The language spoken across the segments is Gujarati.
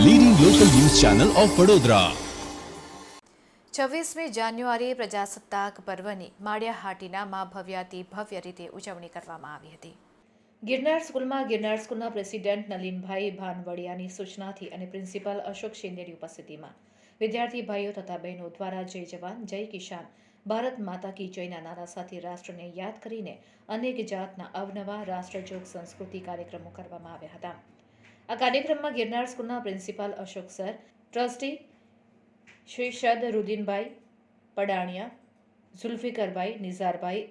ચેનલ ઓફ વડોદરા છવ્વીસમી જાન્યુઆરીએ પ્રજાસત્તાક પર્વની માળિયા હાટીનામાં ભવ્યાતિ ભવ્ય રીતે ઉજવણી કરવામાં આવી હતી. ગિરનાર સ્કૂલમાં ગિરનાર સ્કૂલના પ્રેસિડેન્ટ નલિનભાઈ ભાનવડિયાની સૂચનાથી અને પ્રિન્સિપાલ અશોક શિંદેની ઉપસ્થિતિમાં વિદ્યાર્થી ભાઈઓ તથા બહેનો દ્વારા જય જવાન, જય કિસાન, ભારત માતા કી જયના નારા સાથે રાષ્ટ્રને યાદ કરીને અનેક જાતના અવનવા રાષ્ટ્રજોગ સંસ્કૃતિ કાર્યક્રમો કરવામાં આવ્યા હતા. આ કાર્યક્રમમાં ગિરનાર સ્કૂલના principal Ashok sir trustee Shri શદ Rudinbhai પડાણિયા ઝુલ્ફિકરભાઈ નિઝારભાઈ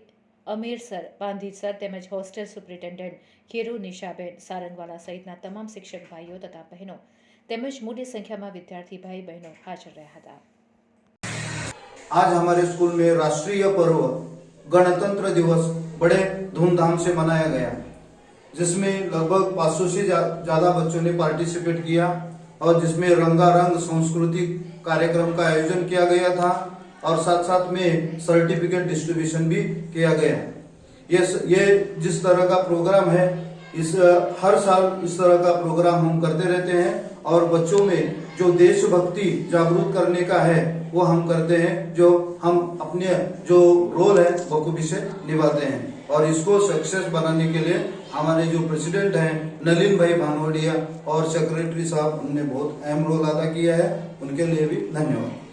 Amir sir Pandhi sir તેમજ હોસ્ટેલ સુપ્રિન્ટેન્ડન્ટ ખેરુ નિશાબેન સારંગવાલા સહિતના તમામ શિક્ષક ભાઈઓ તથા બહેનો તેમજ મોટી સંખ્યામાં વિદ્યાર્થી ભાઈ બહેનો હાજર રહ્યા હતા आज हमारे स्कूल में राष्ट्रीय पर्व गणतंत्र दिवस बड़े धूमधाम से मनाया गया जिसमें लगभग 500 से जा- ज़्यादा बच्चों ने पार्टिसिपेट किया और जिसमें रंगारंग सांस्कृतिक कार्यक्रम का आयोजन किया गया था और साथ साथ में सर्टिफिकेट डिस्ट्रीब्यूशन भी किया गया ये ये जिस तरह का प्रोग्राम है, इस, हर साल इस तरह का प्रोग्राम हम करते रहते हैं और बच्चों में जो देशभक्ति जागरूक करने का है, वो हम करते हैं, जो हम अपने जो रोल है बखूबी से निभाते हैं। और इसको सक्सेस बनाने के लिए हमारे जो प्रेसिडेंट हैं, नलिन भाई भानवड़िया और सेक्रेटरी साहब, उनने बहुत अहम रोल अदा किया है। उनके लिए भी धन्यवाद।